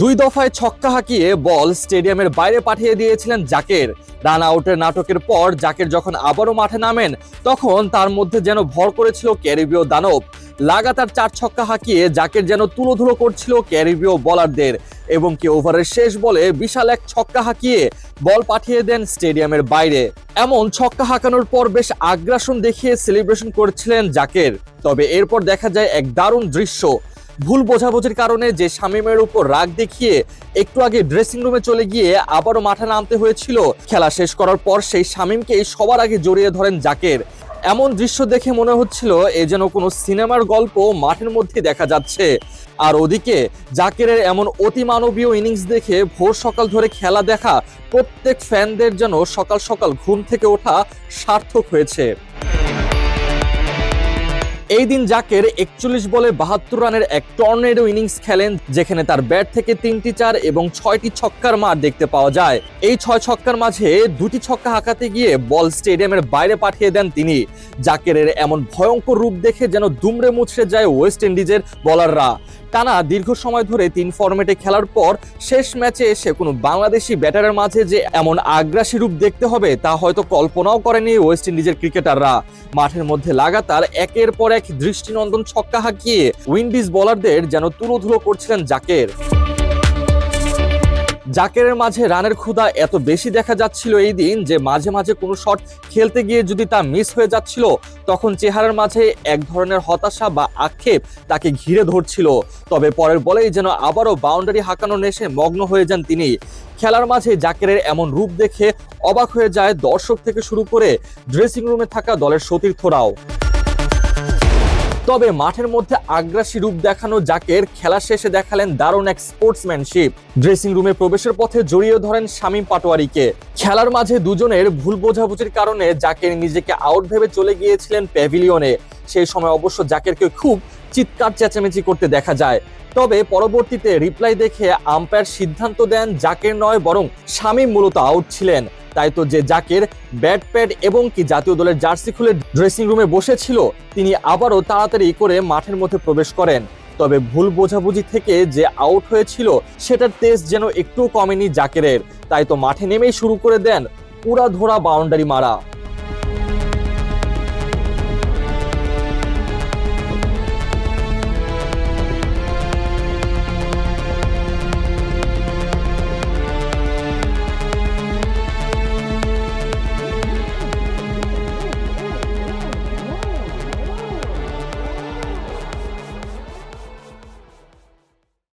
দুই দফায় ছক্কা হাঁকিয়ে বল স্টেডিয়ামের বাইরে পাঠিয়ে দিয়েছিলেন জাকের। রান আউটের নাটকের পর জাকের যখন আবারও মাঠে নামেন, তখন তার মধ্যে যেন ভর করেছিল ক্যারিবীয় দানব। লাগাতার চার ছক্কা হাঁকিয়ে জাকের যেন তুলোধুলো করছিল ক্যারিবীয় বলারদের এবং কি ওভারের শেষ বলে বিশাল এক ছক্কা হাঁকিয়ে বল পাঠিয়ে দেন স্টেডিয়ামের বাইরে। এমন ছক্কা হাঁকানোর পর বেশ আগ্রাসন দেখিয়ে সেলিব্রেশন করছিলেন জাকের। তবে এরপর দেখা যায় এক দারুণ দৃশ্য। ভুল বোঝাবুঝির কারণে যে শামীমের উপর রাগ দেখিয়ে একটু আগে ড্রেসিং রুমে চলে গিয়ে আবারও মাঠে নামতে হয়েছিল, খেলা শেষ করার পর সেই শামীমকেই সবার আগে জড়িয়ে ধরেন জাকের। এমন দৃশ্য দেখে মনে হচ্ছিল এ যেন কোনো সিনেমার গল্প মাঠের মধ্যে দেখা যাচ্ছে। আর ওদিকে জাকেরের এমন অতিমানবীয় ইনিংস দেখে ভোর সকাল ধরে খেলা দেখা প্রত্যেক ফ্যানদের যেন সকাল সকাল ঘুম থেকে ওঠা সার্থক হয়েছে। এই দিন জাকের একচল্লিশ বলে বাহাত্তর রানের এক টর্নেডো ইনিংস খেলেন, যেখানে তার ব্যাট থেকে তিনটি চার এবং ছয়টি ছক্কার মার দেখতে পাওয়া যায়। এই ছয় ছক্কার মাঝে দুটি ছক্কা হাঁকাতে গিয়ে বল স্টেডিয়ামের বাইরে পাঠিয়ে দেন তিনি। জাকের এমন ভয়ঙ্কর রূপ দেখে যেন দুমড়ে মুছড়ে যায় ওয়েস্ট ইন্ডিজের বলাররা। টানা দীর্ঘ সময় ধরে তিন ফরম্যাটে খেলার পর শেষ ম্যাচে এসে কোনো বাংলাদেশি ব্যাটারের মাঝে যে এমন আগ্রাসী রূপ দেখতে হবে, তা হয়তো কল্পনাও করেনি ওয়েস্ট ইন্ডিজের ক্রিকেটাররা। মাঠের মধ্যে লাগাতার একের পর এক দৃষ্টিনন্দন ছক্কা হাঁকিয়ে উইন্ডিজ বোলারদের যেন তুলোধুলো করছিলেন জাকের। জাকেরের মাঝে রানের ক্ষুধা এত বেশি দেখা যাচ্ছিল এই দিন যে মাঝে মাঝে কোনো শট খেলতে গিয়ে যদি তা মিস হয়ে যাচ্ছিল, তখন চেহারার মাঝে এক ধরনের হতাশা বা আক্ষেপ তাকে ঘিরে ধরছিল। তবে পরের বলেই যেন আবারও বাউন্ডারি হাঁকানো নেশে মগ্ন হয়ে যান তিনি। খেলার মাঝে জাকেরের এমন রূপ দেখে অবাক হয়ে যায় দর্শক থেকে শুরু করে ড্রেসিং রুমে থাকা দলের সতীর্থরাও। তবে মাঠের মধ্যে আগ্রাসী রূপ দেখানো জাকের খেলা শেষে দেখালেন দারুণ এক স্পোর্টসম্যানশিপ। ড্রেসিং রুমে প্রবেশের পথে জড়িয়ে ধরেন শামীম পাটোয়ারিকে। খেলার মাঝে দুজনের ভুল বোঝাবুঝির কারণে জাকের নিজেকে আউট ভেবে চলে গিয়েছিলেন প্যাভিলিয়নে। সেই সময় অবশ্য জাকেরকে খুব চিৎকার চেঁচামেচি করতে দেখা যায়। তবে পরবর্তীতে রিপ্লাই দেখে আম্পায়ার সিদ্ধান্ত দেন জাকের নয়, বরং স্বামী মূলত আউট ছিলেন। তাই তো যে জাকের ব্যাট প্যাড এবং কি জাতীয় দলের জার্সি খুলে ড্রেসিং রুমে বসেছিল, তিনি আবারও তাড়াতাড়ি করে মাঠের মধ্যে প্রবেশ করেন। তবে ভুল বোঝাবুঝি থেকে যে আউট হয়েছিল, সেটার তেজ যেন একটু কমেনি জাকেরের। তাই তো মাঠে নেমেই শুরু করে দেন পুরা ধরা বাউন্ডারি মারা।